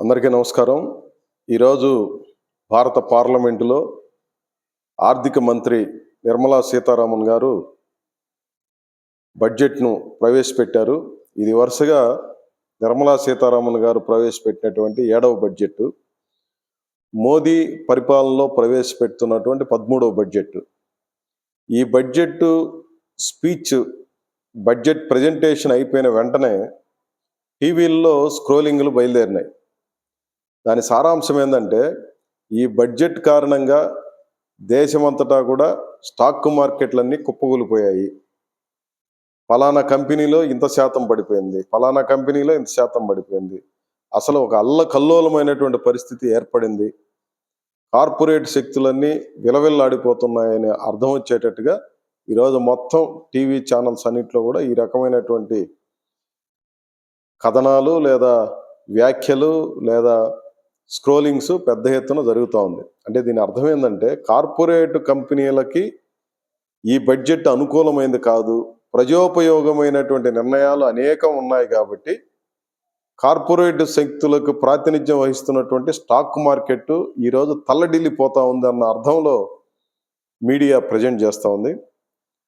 అందరికీ నమస్కారం. ఈరోజు భారత పార్లమెంటులో ఆర్థిక మంత్రి నిర్మలా సీతారామన్ గారు బడ్జెట్ను ప్రవేశపెట్టారు. ఇది వరుసగా నిర్మలా సీతారామన్ గారు ప్రవేశపెట్టినటువంటి ఏడవ బడ్జెట్ మోదీ పరిపాలనలో ప్రవేశపెడుతున్నటువంటి పదమూడవ బడ్జెట్ ఈ బడ్జెట్ స్పీచ్ బడ్జెట్ ప్రజెంటేషన్ అయిపోయిన వెంటనే టీవీల్లో స్క్రోలింగ్లు బయలుదేరినాయి. దాని సారాంశం ఏంటంటే ఈ బడ్జెట్ కారణంగా దేశమంతటా కూడా స్టాక్ మార్కెట్లన్నీ కుప్పకూలిపోయాయి. ఫలానా కంపెనీలో ఇంత శాతం పడిపోయింది. ఫలానా కంపెనీలో ఇంత శాతం పడిపోయింది. అసలు ఒక అల్ల కల్లోలమైనటువంటి పరిస్థితి ఏర్పడింది. కార్పొరేట్ శక్తులన్నీ విలవిల్లాడిపోతున్నాయని అర్థం వచ్చేటట్టుగా ఈరోజు మొత్తం టీవీ ఛానల్స్ అన్నింటిలో కూడా ఈ రకమైనటువంటి కథనాలు లేదా వ్యాఖ్యలు లేదా స్క్రోలింగ్స్ పెద్ద ఎత్తున జరుగుతూ ఉంది. అంటే దీని అర్థం ఏంటంటే కార్పొరేట్ కంపెనీలకి ఈ బడ్జెట్ అనుకూలమైంది కాదు. ప్రజోపయోగమైనటువంటి నిర్ణయాలు అనేకం ఉన్నాయి కాబట్టి కార్పొరేట్ శక్తులకు ప్రాతినిధ్యం వహిస్తున్నటువంటి స్టాక్ మార్కెట్ ఈరోజు తల్లడిల్లిపోతూ ఉంది అన్న అర్థంలో మీడియా ప్రజెంట్ చేస్తూ ఉంది.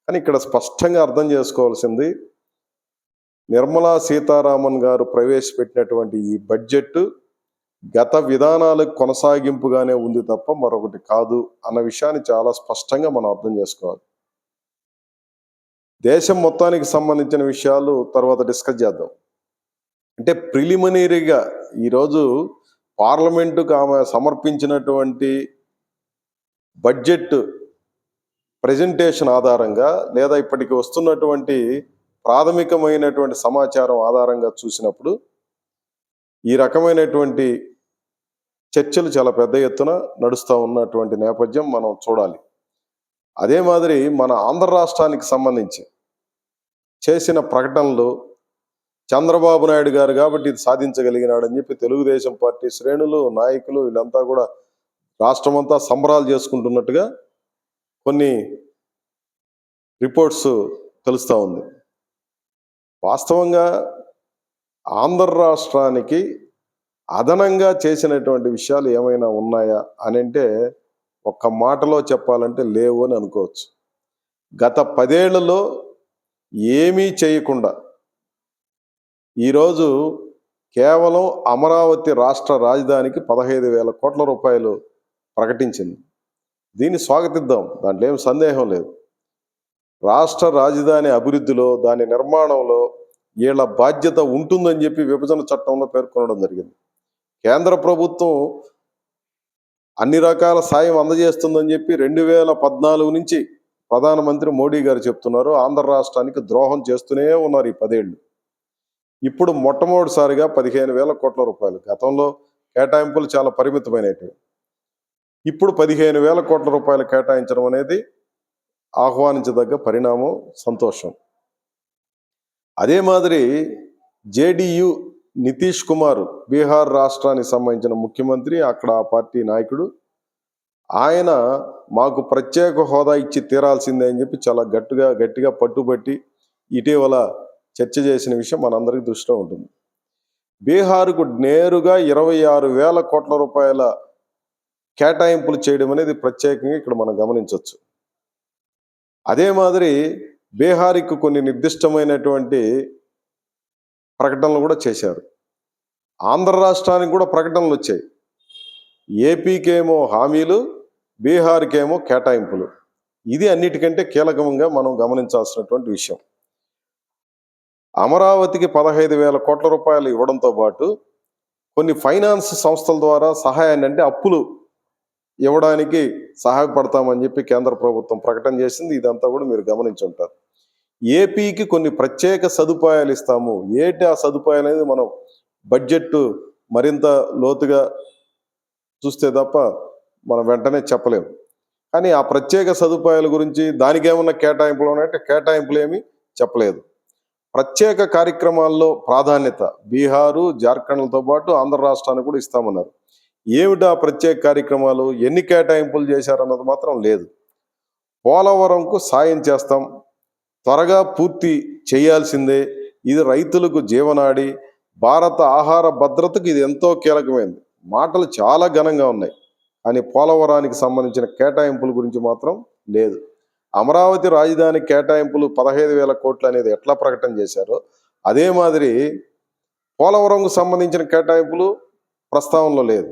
కానీ ఇక్కడ స్పష్టంగా అర్థం చేసుకోవాల్సింది నిర్మలా సీతారామన్ గారు ప్రవేశపెట్టినటువంటి ఈ బడ్జెట్ గత విధానాలకు కొనసాగింపుగానే ఉంది తప్ప మరొకటి కాదు అన్న విషయాన్ని చాలా స్పష్టంగా మనం అర్థం చేసుకోవాలి. దేశం మొత్తానికి సంబంధించిన విషయాలు తర్వాత డిస్కస్ చేద్దాం. అంటే ప్రిలిమినరీగా ఈరోజు పార్లమెంటుకు ఆమె సమర్పించినటువంటి బడ్జెట్ ప్రజెంటేషన్ ఆధారంగా లేదా ఇప్పటికి వస్తున్నటువంటి ప్రాథమికమైనటువంటి సమాచారం ఆధారంగా చూసినప్పుడు ఈ రకమైనటువంటి చర్చలు చాలా పెద్ద ఎత్తున నడుస్తూ ఉన్నటువంటి నేపథ్యం మనం చూడాలి. అదే మాదిరి మన ఆంధ్ర రాష్ట్రానికి సంబంధించి చేసిన ప్రకటనలు చంద్రబాబు నాయుడు గారు కాబట్టి ఇది సాధించగలిగినాడని చెప్పి తెలుగుదేశం పార్టీ శ్రేణులు నాయకులు వీళ్ళంతా కూడా రాష్ట్రమంతా సంబరాలు చేసుకుంటున్నట్టుగా కొన్ని రిపోర్ట్స్ తెలుస్తూ ఉంది. వాస్తవంగా ఆంధ్ర రాష్ట్రానికి అదనంగా చేసినటువంటి విషయాలు ఏమైనా ఉన్నాయా అని అంటే ఒక్క మాటలో చెప్పాలంటే లేవు అని అనుకోవచ్చు. గత పదేళ్ళలో ఏమీ చేయకుండా ఈరోజు కేవలం అమరావతి రాష్ట్ర రాజధానికి పదహైదు వేల కోట్ల రూపాయలు ప్రకటించింది. దీన్ని స్వాగతిద్దాం. దాంట్లో ఏం సందేహం లేదు. రాష్ట్ర రాజధాని అభివృద్ధిలో దాని నిర్మాణంలో వీళ్ళ బాధ్యత ఉంటుందని చెప్పి విభజన చట్టంలో పేర్కొనడం జరిగింది. కేంద్ర ప్రభుత్వం అన్ని రకాల సాయం అందజేస్తుందని చెప్పి రెండు వేల పద్నాలుగు నుంచి ప్రధానమంత్రి మోడీ గారు చెప్తున్నారు. ఆంధ్ర రాష్ట్రానికి ద్రోహం చేస్తూనే ఉన్నారు ఈ పదేళ్ళు. ఇప్పుడు మొట్టమొదటిసారిగా పదిహేను వేల కోట్ల రూపాయలు. గతంలో కేటాయింపులు చాలా పరిమితమైనవి. ఇప్పుడు పదిహేను వేల కోట్ల రూపాయలు కేటాయించడం అనేది ఆహ్వానించదగ్గ పరిణామం సంతోషం. అదే మాదిరి జేడియు నితీష్ కుమార్ బీహార్ రాష్ట్రానికి సంబంధించిన ముఖ్యమంత్రి అక్కడ ఆ పార్టీ నాయకుడు. ఆయన మాకు ప్రత్యేక హోదా ఇచ్చి తీరాల్సిందే అని చెప్పి చాలా గట్టిగా గట్టిగా పట్టుబట్టి ఇటీవల చర్చ చేసిన విషయం మనందరికీ దృష్టిలో ఉంటుంది. బీహార్కు నేరుగా ఇరవై ఆరు వేల కోట్ల రూపాయల కేటాయింపులు చేయడం అనేది ప్రత్యేకంగా ఇక్కడ మనం గమనించవచ్చు. అదే మాదిరి బీహారీకి కొన్ని నిర్దిష్టమైనటువంటి ప్రకటనలు కూడా చేశారు. ఆంధ్ర రాష్ట్రానికి కూడా ప్రకటనలు వచ్చాయి. ఏపీకేమో హామీలు బీహార్కేమో కేటాయింపులు. ఇది అన్నిటికంటే కీలకంగా మనం గమనించాల్సినటువంటి విషయం. అమరావతికి పదహైదు వేల కోట్ల రూపాయలు ఇవ్వడంతో పాటు కొన్ని ఫైనాన్స్ సంస్థల ద్వారా సహాయాన్ని అంటే అప్పులు ఇవ్వడానికి సహాయపడతామని చెప్పి కేంద్ర ప్రభుత్వం ప్రకటన చేసింది. ఇదంతా కూడా మీరు గమనించి ఉంటారు ఏపీకి కొన్ని ప్రత్యేక సదుపాయాలు ఇస్తాము. ఏంటి ఆ సదుపాయాలు అనేది మనం బడ్జెట్ మరింత లోతుగా చూస్తే తప్ప మనం వెంటనే చెప్పలేము కానీ ఆ ప్రత్యేక సదుపాయాల గురించి దానికి ఏమన్నా కేటాయింపులు ఉన్నాయంటే కేటాయింపులు ఏమీ చెప్పలేదు. ప్రత్యేక కార్యక్రమాల్లో ప్రాధాన్యత బీహారు జార్ఖండ్లతో పాటు ఆంధ్ర రాష్ట్రానికి కూడా ఇస్తామన్నారు. ఏమిటా ప్రత్యేక కార్యక్రమాలు? ఎన్ని కేటాయింపులు చేశారన్నది మాత్రం లేదు. పోలవరంకు సాయం చేస్తాం. త్వరగా పూర్తి చేయాల్సిందే. ఇది రైతులకు జీవనాడి భారత ఆహార భద్రతకు ఇది ఎంతో కీలకమైంది. మాటలు చాలా ఘనంగా ఉన్నాయి. కానీ పోలవరానికి సంబంధించిన కేటాయింపుల గురించి మాత్రం లేదు. అమరావతి రాజధాని కేటాయింపులు పదహైదు వేల కోట్లు అనేది ఎట్లా ప్రకటన చేశారో అదే మాదిరి పోలవరంకు సంబంధించిన కేటాయింపులు ప్రస్తావనలో లేదు.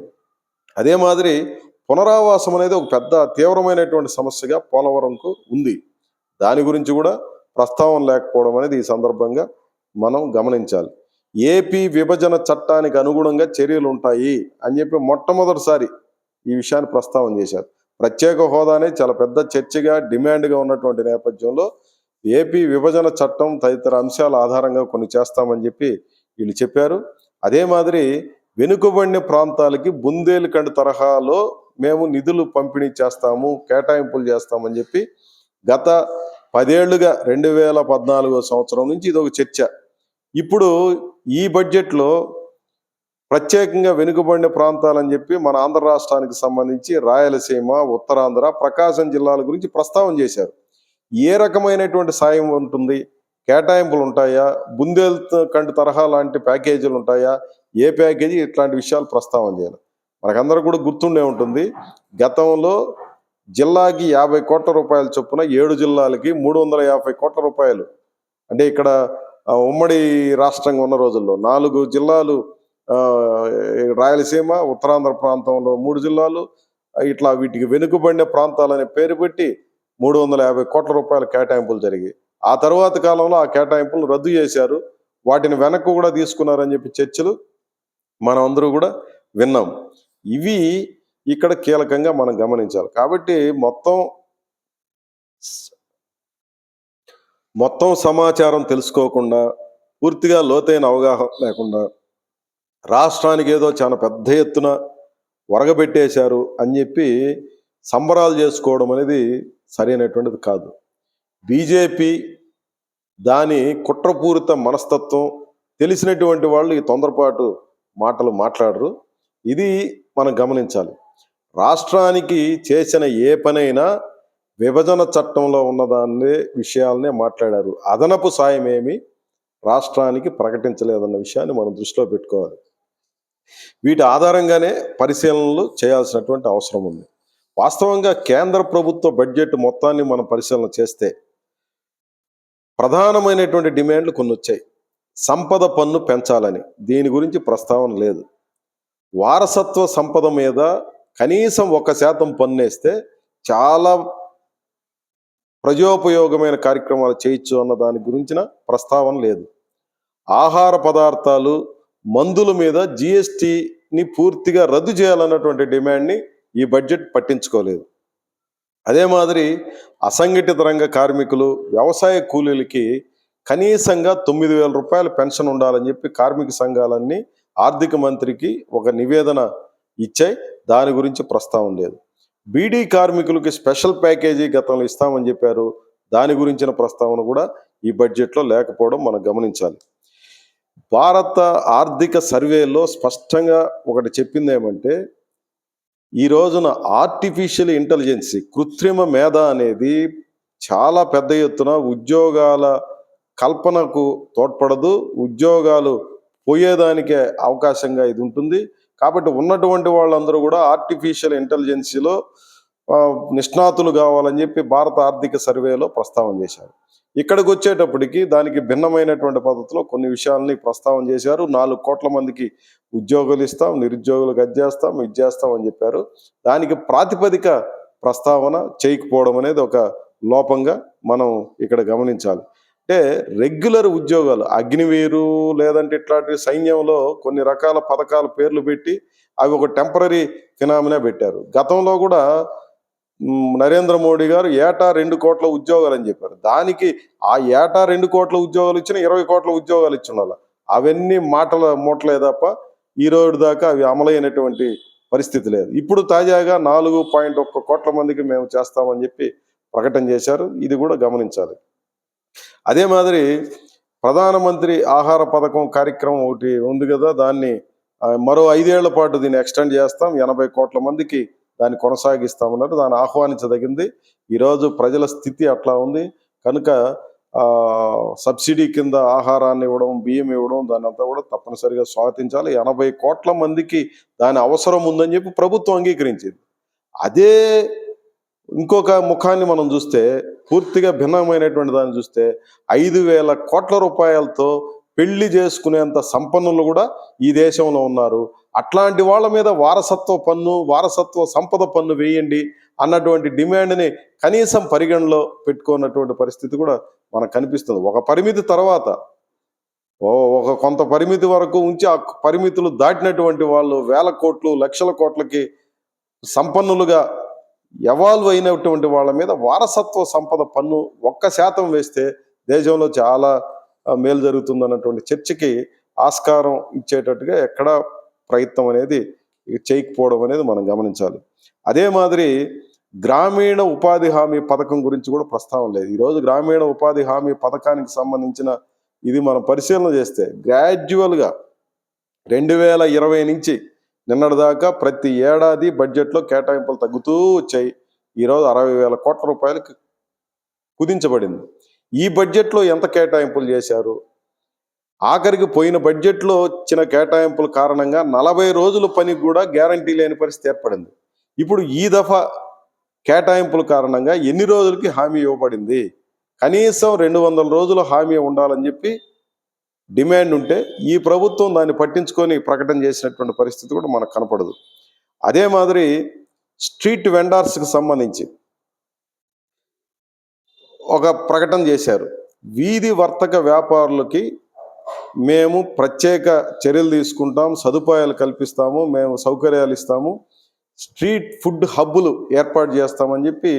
అదే మాదిరి పునరావాసం అనేది ఒక పెద్ద తీవ్రమైనటువంటి సమస్యగా పోలవరంకు ఉంది. దాని గురించి కూడా ప్రస్తావన లేకపోవడం అనేది ఈ సందర్భంగా మనం గమనించాలి. ఏపీ విభజన చట్టానికి అనుగుణంగా చర్యలు ఉంటాయి అని చెప్పి మొట్టమొదటిసారి ఈ విషయాన్ని ప్రస్తావన చేశారు. ప్రత్యేక హోదానే చాలా పెద్ద చర్చగా డిమాండ్గా ఉన్నటువంటి నేపథ్యంలో ఏపీ విభజన చట్టం తదితర అంశాల ఆధారంగా కొన్ని చేస్తామని చెప్పి వీళ్ళు చెప్పారు. అదే మాదిరి వెనుకబడిన ప్రాంతాలకి బుందేలుఖండ్ తరహాలో మేము నిధులు పంపిణీ చేస్తాము కేటాయింపులు చేస్తామని చెప్పి గత పదేళ్ళుగా రెండు వేల పద్నాలుగో సంవత్సరం నుంచి ఇది ఒక చర్చ. ఇప్పుడు ఈ బడ్జెట్లో ప్రత్యేకంగా వెనుకబడిన ప్రాంతాలని చెప్పి మన ఆంధ్ర రాష్ట్రానికి సంబంధించి రాయలసీమ ఉత్తరాంధ్ర ప్రకాశం జిల్లాల గురించి ప్రస్తావన చేశారు. ఏ రకమైనటువంటి సాయం ఉంటుంది? కేటాయింపులు ఉంటాయా? బుందేల్ కంటి తరహా లాంటి ప్యాకేజీలు ఉంటాయా? ఏ ప్యాకేజీ ఇట్లాంటి విషయాలు ప్రస్తావన చేయాలి? మనకందరూ కూడా గుర్తుండే ఉంటుంది. గతంలో జిల్లాకి యాభై కోట్ల రూపాయల చొప్పున ఏడు జిల్లాలకి మూడు వందల యాభై కోట్ల రూపాయలు. అంటే ఇక్కడ ఉమ్మడి రాష్ట్రంగా ఉన్న రోజుల్లో నాలుగు జిల్లాలు రాయలసీమ ఉత్తరాంధ్ర ప్రాంతంలో మూడు జిల్లాలు ఇట్లా వీటికి వెనుకబడిన ప్రాంతాలనే పేరు పెట్టి మూడు వందల యాభై కోట్ల రూపాయల కేటాయింపులు జరిగాయి. ఆ తర్వాత కాలంలో ఆ కేటాయింపులు రద్దు చేశారు. వాటిని వెనక్కు కూడా తీసుకున్నారని చెప్పి చర్చలు మనం అందరూ కూడా విన్నాం. ఇవి ఇక్కడ కీలకంగా మనం గమనించాలి. కాబట్టి మొత్తం మొత్తం సమాచారం తెలుసుకోకుండా పూర్తిగా లోతైన అవగాహన లేకుండా రాష్ట్రానికి ఏదో చాలా పెద్ద ఎత్తున వరగబెట్టేశారు అని చెప్పి సంబరాలు చేసుకోవడం అనేది సరైనటువంటిది కాదు. బీజేపీ దాని కుట్రపూరిత మనస్తత్వం తెలిసినటువంటి వాళ్ళు ఈ తొందరపాటు మాటలు మాట్లాడరు. ఇది మనం గమనించాలి. రాష్ట్రానికి చేసిన ఏ పనైనా విభజన చట్టంలో ఉన్నదాన్ని విషయాలనే మాట్లాడారు. అదనపు సాయం ఏమి రాష్ట్రానికి ప్రకటించలేదన్న విషయాన్ని మనం దృష్టిలో పెట్టుకోవాలి. వీటి ఆధారంగానే పరిశీలనలు చేయాల్సినటువంటి అవసరం ఉంది. వాస్తవంగా కేంద్ర ప్రభుత్వ బడ్జెట్ మొత్తాన్ని మనం పరిశీలన చేస్తే ప్రధానమైనటువంటి డిమాండ్లు కొన్ని వచ్చాయి సంపద పన్ను పెంచాలని. దీని గురించి ప్రస్తావన లేదు. వారసత్వ సంపద మీద కనీసం ఒక శాతం పన్నేస్తే చాలా ప్రజోపయోగమైన కార్యక్రమాలు చేయొచ్చు అన్న దాని గురించిన ప్రస్తావన లేదు. ఆహార పదార్థాలు మందుల మీద జిఎస్టిని పూర్తిగా రద్దు చేయాలన్నటువంటి డిమాండ్ని ఈ బడ్జెట్ పట్టించుకోలేదు. అదే మాదిరి అసంఘటిత రంగ కార్మికులు వ్యవసాయ కూలీలకి కనీసంగా తొమ్మిది వేల రూపాయల పెన్షన్ ఉండాలని చెప్పి కార్మిక సంఘాలన్నీ ఆర్థిక మంత్రికి ఒక నివేదన ఇచ్చాయి. దాని గురించి ప్రస్తావన లేదు. బీడీ కార్మికులకి స్పెషల్ ప్యాకేజీ గతంలో ఇస్తామని చెప్పారు. దాని గురించిన ప్రస్తావన కూడా ఈ బడ్జెట్లో లేకపోవడం మనం గమనించాలి. భారత ఆర్థిక సర్వేలో స్పష్టంగా ఒకటి చెప్పింది ఏమంటే ఈ రోజున ఆర్టిఫిషియల్ ఇంటెలిజెన్సీ కృత్రిమ మేధ అనేది చాలా పెద్ద ఎత్తున ఉద్యోగాల కల్పనకు తోడ్పడదు. ఉద్యోగాలు పోయేదానికే అవకాశంగా ఇది ఉంటుంది. కాబట్టి ఉన్నటువంటి వాళ్ళందరూ కూడా ఆర్టిఫిషియల్ ఇంటెలిజెన్సీలో నిష్ణాతులు కావాలని చెప్పి భారత ఆర్థిక సర్వేలో ప్రస్తావన చేశారు. ఇక్కడికి వచ్చేటప్పటికి దానికి భిన్నమైనటువంటి పద్ధతిలో కొన్ని విషయాల్ని ప్రస్తావన చేశారు. నాలుగు కోట్ల మందికి ఉద్యోగులు ఇస్తాం నిరుద్యోగులకు అద్దేస్తాం చేస్తాం ఇది చేస్తాం అని చెప్పారు. దానికి ప్రాతిపదిక ప్రస్తావన చేయకపోవడం అనేది ఒక లోపంగా మనం ఇక్కడ గమనించాలి. అంటే రెగ్యులర్ ఉద్యోగాలు అగ్నివీరు లేదంటే ఇట్లాంటి సైన్యంలో కొన్ని రకాల పథకాల పేర్లు పెట్టి అవి ఒక టెంపరీ ఫినామినా పెట్టారు. గతంలో కూడా నరేంద్ర మోడీ గారు ఏటా రెండు కోట్ల ఉద్యోగాలు అని చెప్పారు. దానికి ఆ ఏటా రెండు కోట్ల ఉద్యోగాలు ఇచ్చిన ఇరవై కోట్ల ఉద్యోగాలు ఇచ్చిన అవన్నీ మాటల మూటలే తప్ప ఈ రోజు దాకా అవి అమలైనటువంటి పరిస్థితి లేదు. ఇప్పుడు తాజాగా నాలుగు పాయింట్ ఒక్క కోట్ల మందికి మేము చేస్తామని చెప్పి ప్రకటన చేశారు. ఇది కూడా గమనించాలి. అదే మాదిరి ప్రధానమంత్రి ఆహార పథకం కార్యక్రమం ఒకటి ఉంది కదా దాన్ని మరో ఐదేళ్ళ పాటు దీన్ని ఎక్స్టెండ్ చేస్తాం. ఎనభై కోట్ల మందికి దాన్ని కొనసాగిస్తామన్నారు దాన్ని ఆహ్వానించదగింది. ఈరోజు ప్రజల స్థితి అట్లా ఉంది. కనుక సబ్సిడీ కింద ఆహారాన్ని ఇవ్వడం బియ్యం ఇవ్వడం దాన్ని అంతా కూడా తప్పనిసరిగా స్వాగతించాలి. ఎనభై కోట్ల మందికి దాని అవసరం ఉందని చెప్పి ప్రభుత్వం అంగీకరించింది. అదే ఇంకొక ముఖాన్ని మనం చూస్తే పూర్తిగా భిన్నమైనటువంటి దాన్ని చూస్తే ఐదు వేల కోట్ల రూపాయలతో పెళ్ళి చేసుకునేంత సంపన్నులు కూడా ఈ దేశంలో ఉన్నారు. అట్లాంటి వాళ్ళ మీద వారసత్వ పన్ను వారసత్వ సంపద పన్ను వేయండి అన్నటువంటి డిమాండ్ని కనీసం పరిగణలో పెట్టుకున్నటువంటి పరిస్థితి కూడా మనకు కనిపిస్తుంది. ఒక పరిమితి తర్వాత ఓ ఒక కొంత పరిమితి వరకు ఉంచి ఆ పరిమితులు దాటినటువంటి వాళ్ళు వేల కోట్లు లక్షల కోట్లకి సంపన్నులుగా ఎవాల్వ్ అయినటువంటి వాళ్ళ మీద వారసత్వ సంపద పన్ను ఒక్క శాతం వేస్తే దేశంలో చాలా మేలు జరుగుతుంది అన్నటువంటి చర్చకి ఆస్కారం ఇచ్చేటట్టుగా ఎక్కడా ప్రయత్నం అనేది చేయకపోవడం అనేది మనం గమనించాలి. అదే మాదిరి గ్రామీణ ఉపాధి హామీ పథకం గురించి కూడా ప్రస్తావన లేదు. ఈరోజు గ్రామీణ ఉపాధి హామీ పథకానికి సంబంధించిన ఇది మనం పరిశీలన చేస్తే గ్రాడ్యువల్గా రెండు వేల ఇరవై నుంచి నిన్నటిదాకా ప్రతి ఏడాది బడ్జెట్లో కేటాయింపులు తగ్గుతూ వచ్చాయి. ఈరోజు అరవై వేల కోట్ల రూపాయలకు కుదించబడింది. ఈ బడ్జెట్లో ఎంత కేటాయింపులు చేశారు? ఆఖరికి పోయిన బడ్జెట్లో వచ్చిన కేటాయింపుల కారణంగా నలభై రోజుల పనికి కూడా గ్యారంటీ లేని పరిస్థితి ఏర్పడింది. ఇప్పుడు ఈ దఫా కేటాయింపుల కారణంగా ఎన్ని రోజులకి హామీ ఇవ్వబడింది? కనీసం రెండు వందల రోజులు హామీ ఉండాలని చెప్పి డిమాండ్ ఉంటే ఈ ప్రభుత్వం దాన్ని పట్టించుకొని ప్రకటన చేసినటువంటి పరిస్థితి కూడా మనకు కనపడదు. అదే మాదిరి స్ట్రీట్ వెండర్స్కి సంబంధించి ఒక ప్రకటన చేశారు. వీధి వర్తక వ్యాపారులకి మేము ప్రత్యేక చర్యలు తీసుకుంటాం సదుపాయాలు కల్పిస్తాము మేము సౌకర్యాలు ఇస్తాము స్ట్రీట్ ఫుడ్ హబ్బులు ఏర్పాటు చేస్తామని చెప్పి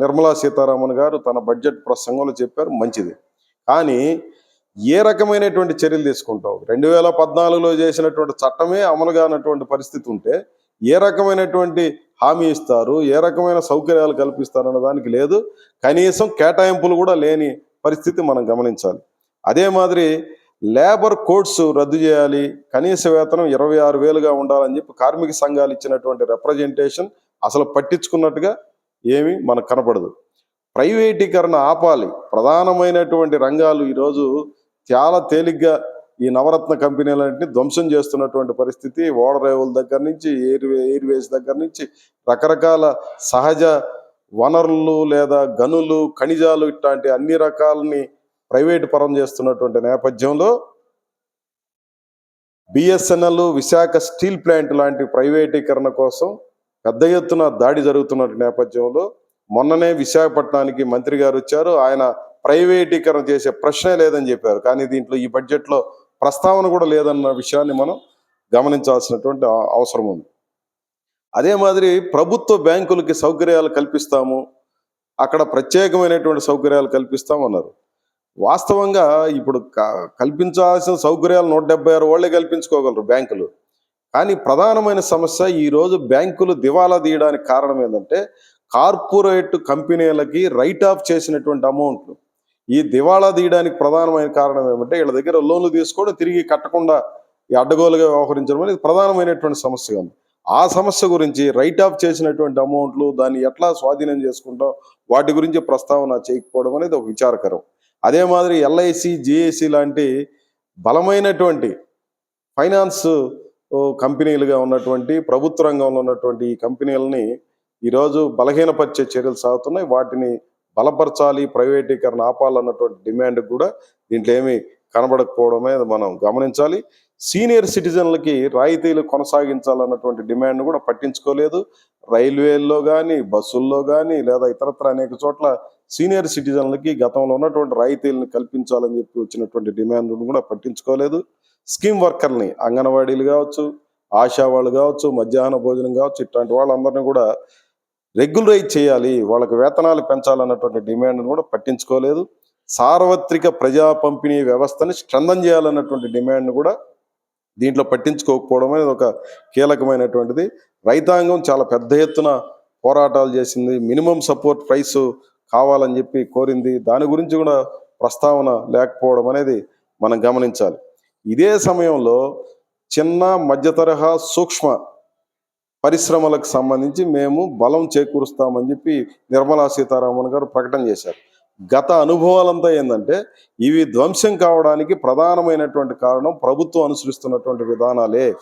నిర్మలా సీతారామన్ గారు తన బడ్జెట్ ప్రసంగంలో చెప్పారు. మంచిది. కానీ ఏ రకమైనటువంటి చర్యలు తీసుకుంటావు? రెండు వేల పద్నాలుగులో చేసినటువంటి చట్టమే అమలు కానటువంటి పరిస్థితి ఉంటే ఏ రకమైనటువంటి హామీ ఇస్తారు? ఏ రకమైన సౌకర్యాలు కల్పిస్తారు అన్న దానికి లేదు. కనీసం కేటాయింపులు కూడా లేని పరిస్థితి మనం గమనించాలి. అదే మాదిరి లేబర్ కోడ్స్ రద్దు చేయాలి. కనీస వేతనం ఇరవై ఆరు వేలుగా ఉండాలని చెప్పి కార్మిక సంఘాలు ఇచ్చినటువంటి రిప్రజెంటేషన్ అసలు పట్టించుకున్నట్టుగా ఏమీ మనకు కనపడదు. ప్రైవేటీకరణ ఆపాలి. ప్రధానమైనటువంటి రంగాలు ఈరోజు చాలా తేలిగ్గా ఈ నవరత్న కంపెనీలన్నింటినీ ధ్వంసం చేస్తున్నటువంటి పరిస్థితి ఓడరేవుల దగ్గర నుంచి ఎయిర్వే ఎయిర్వేస్ దగ్గర నుంచి రకరకాల సహజ వనరులు లేదా గనులు ఖనిజాలు ఇట్లాంటి అన్ని రకాలని ప్రైవేటు పరం చేస్తున్నటువంటి నేపథ్యంలో బిఎస్ఎన్ఎల్ విశాఖ స్టీల్ ప్లాంట్ లాంటి ప్రైవేటీకరణ కోసం పెద్ద ఎత్తున దాడి జరుగుతున్న నేపథ్యంలో మొన్ననే విశాఖపట్నానికి మంత్రి గారు వచ్చారు. ఆయన ప్రైవేటీకరణ చేసే ప్రశ్నే లేదని చెప్పారు. కానీ దీంట్లో ఈ బడ్జెట్లో ప్రస్తావన కూడా లేదన్న విషయాన్ని మనం గమనించాల్సినటువంటి అవసరం ఉంది. అదే మాదిరి ప్రభుత్వ బ్యాంకులకి సౌకర్యాలు కల్పిస్తాము. అక్కడ ప్రత్యేకమైనటువంటి సౌకర్యాలు కల్పిస్తామన్నారు వాస్తవంగా ఇప్పుడు క- కల్పించాల్సిన సౌకర్యాలు నూట డెబ్బై ఆరు వాళ్ళే కల్పించుకోగలరు బ్యాంకులు. కానీ ప్రధానమైన సమస్య ఈ రోజు బ్యాంకులు దివాలా తీయడానికి కారణం ఏంటంటే కార్పొరేట్ కంపెనీలకి రైట్ ఆఫ్ చేసినటువంటి అమౌంట్లు. ఈ దివాళా తీయడానికి ప్రధానమైన కారణం ఏమంటే వీళ్ళ దగ్గర లోన్లు తీసుకోవడం తిరిగి కట్టకుండా ఈ అడ్డగోలుగా వ్యవహరించడం అనేది ప్రధానమైనటువంటి సమస్యగా ఉంది ఆ సమస్య గురించి రైట్ ఆఫ్ చేసినటువంటి అమౌంట్లు దాన్ని ఎట్లా స్వాధీనం చేసుకుంటాం వాటి గురించి ప్రస్తావన చేయకపోవడం అనేది ఒక విచారకరం. అదే మాదిరి ఎల్ఐసి జిఏసి లాంటి బలమైనటువంటి ఫైనాన్స్ కంపెనీలుగా ఉన్నటువంటి ప్రభుత్వ రంగంలో ఉన్నటువంటి ఈ కంపెనీలని ఈరోజు బలహీనపరిచే చర్యలు సాగుతున్నాయి. వాటిని బలపరచాలి ప్రైవేటీకరణ ఆపాలన్నటువంటి డిమాండ్ కూడా దీంట్లో ఏమీ కనబడకపోవడమే మనం గమనించాలి. సీనియర్ సిటిజన్లకి రాయితీలు కొనసాగించాలన్నటువంటి డిమాండ్ కూడా పట్టించుకోలేదు. రైల్వేల్లో కానీ బస్సుల్లో కానీ లేదా ఇతరత్ర అనేక చోట్ల సీనియర్ సిటిజన్లకి గతంలో ఉన్నటువంటి రాయితీలను కల్పించాలని చెప్పి వచ్చినటువంటి డిమాండ్ కూడా పట్టించుకోలేదు. స్కీమ్ వర్కర్ని అంగన్వాడీలు కావచ్చు ఆశా వాళ్ళు కావచ్చు మధ్యాహ్న భోజనం కావచ్చు ఇట్లాంటి వాళ్ళందరినీ కూడా రెగ్యులరైజ్ చేయాలి వాళ్ళకి వేతనాలు పెంచాలన్నటువంటి డిమాండ్ను కూడా పట్టించుకోలేదు. సార్వత్రిక ప్రజా పంపిణీ వ్యవస్థని స్ట్రెంథన్ చేయాలన్నటువంటి డిమాండ్ను కూడా దీంట్లో పట్టించుకోకపోవడం అనేది ఒక కీలకమైనటువంటిది. రైతాంగం చాలా పెద్ద ఎత్తున పోరాటాలు చేసింది. మినిమం సపోర్ట్ ప్రైస్ కావాలని చెప్పి కోరింది. దాని గురించి కూడా ప్రస్తావన లేకపోవడం అనేది మనం గమనించాలి. ఇదే సమయంలో చిన్న మధ్య తరహా సూక్ష్మ పరిశ్రమలకు సంబంధించి మేము బలం చేకూరుస్తామని చెప్పి నిర్మలా సీతారామన్ గారు ప్రకటన చేశారు. గత అనుభవాలంతా ఏంటంటే ఇవి ధ్వంసం కావడానికి ప్రధానమైనటువంటి కారణం ప్రభుత్వం అనుసరిస్తున్నటువంటి విధానాలే.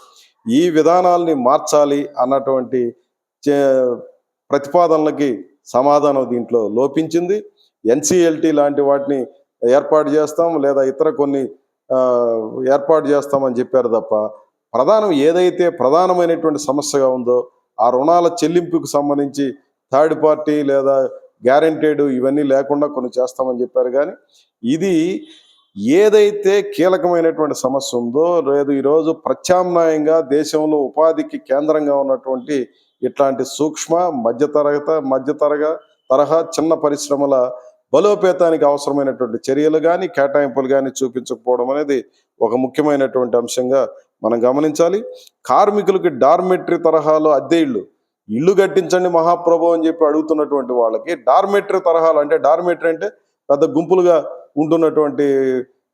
ఈ విధానాల్ని మార్చాలి అన్నటువంటి చే- ప్రతిపాదనలకి సమాధానం దీంట్లో లోపించింది. ఎన్సిఎల్టీ లాంటి వాటిని ఏర్పాటు చేస్తాం లేదా ఇతర కొన్ని ఏర్పాటు చేస్తామని చెప్పారు తప్ప ప్రధానం ఏదైతే ప్రధానమైనటువంటి సమస్యగా ఉందో ఆ రుణాల చెల్లింపుకు సంబంధించి థర్డ్ పార్టీ లేదా గ్యారంటీడ్ ఇవన్నీ లేకుండా కొన్ని చేస్తామని చెప్పారు. కానీ ఇది ఏదైతే కీలకమైనటువంటి సమస్య ఉందో లేదు ఈరోజు ప్రత్యామ్నాయంగా దేశంలో ఉపాధికి కేంద్రంగా ఉన్నటువంటి ఇట్లాంటి సూక్ష్మ మధ్యతరగత మధ్యతరగ తరహా చిన్న పరిశ్రమల బలోపేతానికి అవసరమైనటువంటి చర్యలు కానీ కేటాయింపులు కానీ చూపించకపోవడం అనేది ఒక ముఖ్యమైనటువంటి అంశంగా మనం గమనించాలి. కార్మికులకి డార్మెట్రీ తరహాలో అద్దె ఇళ్ళు. ఇల్లు కట్టించండి మహాప్రభు అని చెప్పి అడుగుతున్నటువంటి వాళ్ళకి డార్మెట్రీ తరహాలు అంటే డార్మెట్రీ అంటే పెద్ద గుంపులుగా ఉంటున్నటువంటి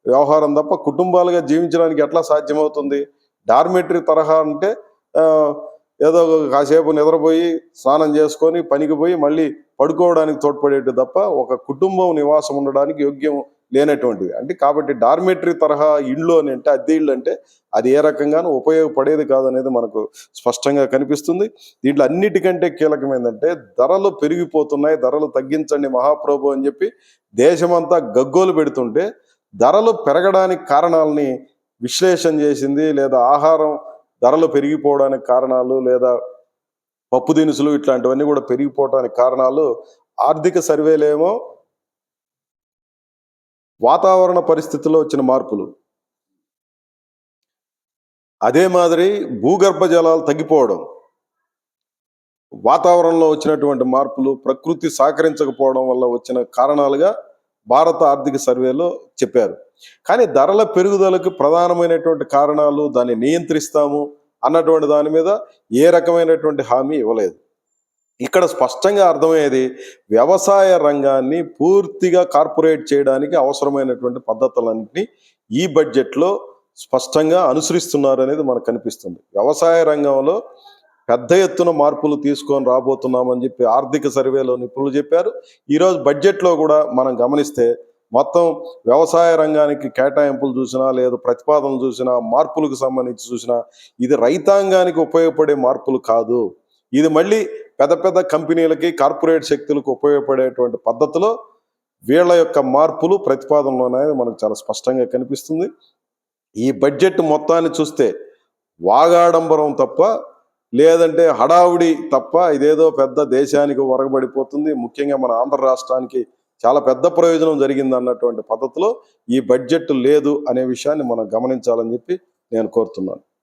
వ్యవహారం తప్ప కుటుంబాలుగా జీవించడానికి ఎట్లా సాధ్యమవుతుంది? డార్మెట్రీ తరహా అంటే ఏదో కాసేపు నిద్రపోయి స్నానం చేసుకొని పనికి పోయి మళ్ళీ పడుకోవడానికి తోడ్పడేటి తప్ప ఒక కుటుంబం నివాసం ఉండడానికి యోగ్యం లేనటువంటిది. అంటే కాబట్టి డార్మెటరీ తరహా ఇళ్ళు అని అంటే అద్దె ఇళ్ళు అంటే అది ఏ రకంగానూ ఉపయోగపడేది కాదనేది మనకు స్పష్టంగా కనిపిస్తుంది. దీంట్లో అన్నిటికంటే కీలకమైందంటే ధరలు పెరిగిపోతున్నాయి ధరలు తగ్గించండి మహాప్రభు అని చెప్పి దేశమంతా గగ్గోలు పెడుతుంటే ధరలు పెరగడానికి కారణాలని విశ్లేషణ చేసింది లేదా ఆహారం ధరలు పెరిగిపోవడానికి కారణాలు లేదా పప్పు దినుసులు ఇట్లాంటివన్నీ కూడా పెరిగిపోవడానికి కారణాలు ఆర్థిక సర్వేలేమో వాతావరణ పరిస్థితుల్లో వచ్చిన మార్పులు. అదే మాదిరి భూగర్భ జలాలు తగ్గిపోవడం. వాతావరణంలో వచ్చినటువంటి మార్పులు ప్రకృతి సహకరించకపోవడం వల్ల వచ్చిన కారణాలుగా భారత ఆర్థిక సర్వేలో చెప్పారు. కానీ ధరల పెరుగుదలకు ప్రధానమైనటువంటి కారణాలు దాన్ని నియంత్రిస్తాము అన్నటువంటి దాని మీద ఏ రకమైనటువంటి హామీ ఇవ్వలేదు. ఇక్కడ స్పష్టంగా అర్థమయ్యేది వ్యవసాయ రంగాన్ని పూర్తిగా కార్పొరేట్ చేయడానికి అవసరమైనటువంటి పద్ధతులన్నింటినీ ఈ బడ్జెట్లో స్పష్టంగా అనుసరిస్తున్నారు అనేది మనకు కనిపిస్తుంది. వ్యవసాయ రంగంలో పెద్ద ఎత్తున మార్పులు తీసుకొని రాబోతున్నామని చెప్పి ఆర్థిక సర్వేలో నిపుణులు చెప్పారు. ఈరోజు బడ్జెట్లో కూడా మనం గమనిస్తే మొత్తం వ్యవసాయ రంగానికి కేటాయింపులు చూసినా లేదా ప్రతిపాదనలు చూసినా మార్పులకు సంబంధించి చూసినా ఇది రైతాంగానికి ఉపయోగపడే మార్పులు కాదు. ఇది మళ్ళీ పెద్ద పెద్ద కంపెనీలకి కార్పొరేట్ శక్తులకు ఉపయోగపడేటువంటి పద్ధతిలో వీళ్ళ యొక్క మార్పులు ప్రతిపాదనలు అనేది మనకు చాలా స్పష్టంగా కనిపిస్తుంది. ఈ బడ్జెట్ మొత్తాన్ని చూస్తే వాగాడంబరం తప్ప లేదంటే హడావుడి తప్ప ఇదేదో పెద్ద దేశానికి ఒరగబడిపోతుంది. ముఖ్యంగా మన ఆంధ్ర రాష్ట్రానికి చాలా పెద్ద ప్రయోజనం జరిగింది అన్నటువంటి పద్ధతిలో ఈ బడ్జెట్ లేదు అనే విషయాన్ని మనం గమనించాలని చెప్పి నేను కోరుతున్నాను.